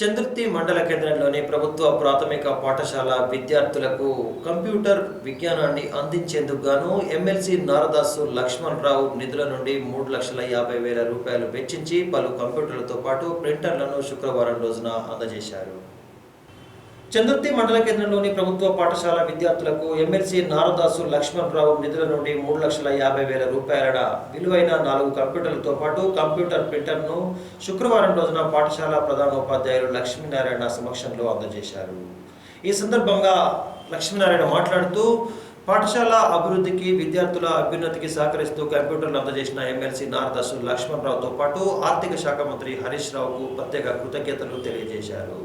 చంద్రుతి మండల కేంద్రంలోని ప్రభుత్వ ప్రాథమిక పాఠశాల విద్యార్థులకు కంప్యూటర్ విజ్ఞానాన్ని అందించేందుకు గాను ఎమ్మెల్సీ నారదాసు లక్ష్మణ్ రావు నిధుల నుండి మూడు లక్షల యాభై వేల రూపాయలు వెచ్చించి పలు కంప్యూటర్లతో పాటు ప్రింటర్లను శుక్రవారం రోజున అందజేశారు. చందుర్తి మండల కేంద్రంలోని ప్రభుత్వ పాఠశాల విద్యార్థులకు ఎమ్మెల్సీ నారదాసు లక్ష్మణరావు నిధుల నుండి మూడు లక్షల యాభై వేల రూపాయల విలువైన నాలుగు కంప్యూటర్లతో పాటు కంప్యూటర్ ప్రింటర్ను శుక్రవారం రోజున పాఠశాల ప్రధానోపాధ్యాయులు లక్ష్మీనారాయణ సమక్షంలో అందజేశారు. ఈ సందర్భంగా లక్ష్మీనారాయణ మాట్లాడుతూ పాఠశాల అభివృద్ధికి విద్యార్థుల అభ్యున్నతికి సహకరిస్తూ కంప్యూటర్లు అందజేసిన ఎమ్మెల్సీ నారదాసు లక్ష్మణరావుతో పాటు ఆర్థిక శాఖ మంత్రి హరీష్ రావుకు ప్రత్యేక కృతజ్ఞతలు తెలియజేశారు.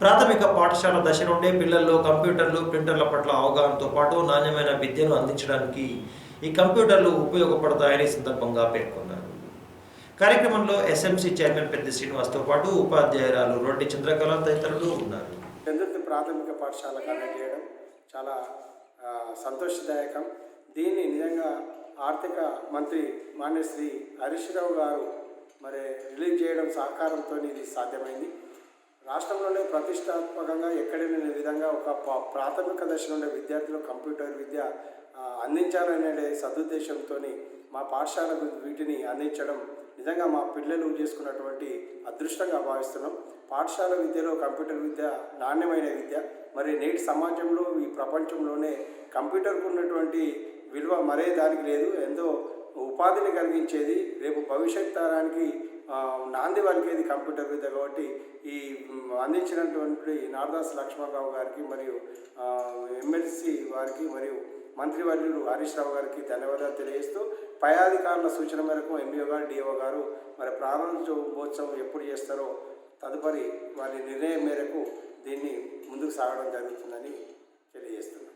ప్రాథమిక పాఠశాల దశ నుండే పిల్లల్లో కంప్యూటర్లు ప్రింటర్ల పట్ల అవగాహనతో పాటు నాణ్యమైన విద్యను అందించడానికి ఈ కంప్యూటర్లు ఉపయోగపడతాయని సందర్భంగా పేర్కొన్నారు. కార్యక్రమంలో ఎస్ఎంసీ చైర్మన్ పెద్ద శ్రీనివాస్తో పాటు ఉపాధ్యాయురాలు రొడ్డి చంద్రకళ తదితరులు ఉన్నారు. చంద్రుతి ప్రాథమిక పాఠశాల కండక్ట్ చేయడం చాలా సంతోషదాయకం. దీన్ని నిజంగా ఆర్థిక మంత్రి మాన్యశ్రీ హరీష్ రావు గారు మరి రిలీజ్ చేయడం సహకారంతో ఇది సాధ్యమైంది. రాష్ట్రంలోనే ప్రతిష్టాత్మకంగా ఎక్కడైనా విధంగా ఒక ప్రాథమిక దశ నుండి విద్యార్థులు కంప్యూటర్ విద్య అందించాలనే సదుద్దేశంతో మా పాఠశాలకు వీటిని అందించడం నిజంగా మా పిల్లలు చేసుకున్నటువంటి అదృష్టంగా భావిస్తున్నాం. పాఠశాల విద్యలో కంప్యూటర్ విద్య నాణ్యమైన విద్య. మరి నేటి సమాజంలో ఈ ప్రపంచంలోనే కంప్యూటర్కు ఉన్నటువంటి విలువ మరే దానికి లేదు. ఎంతో ఉపాధిని కలిగించేది రేపు భవిష్యత్ తరానికి నాంది పలికేది కంప్యూటర్ విద్య కాబట్టి ఈ అందించినటువంటి నారదాస్ లక్ష్మణరావు గారికి మరియు ఎమ్మెల్సీ వారికి మరియు మంత్రివర్యులు హరీష్ రావు గారికి ధన్యవాదాలు తెలియజేస్తూ పై అధికారుల సూచన మేరకు ఎంబీఓ గారు డిఓ గారు మరి ప్రారంభోత్సవం ఎప్పుడు చేస్తారో తదుపరి వారి నిర్ణయం మేరకు దీన్ని ముందుకు సాగడం జరుగుతుందని తెలియజేస్తున్నాను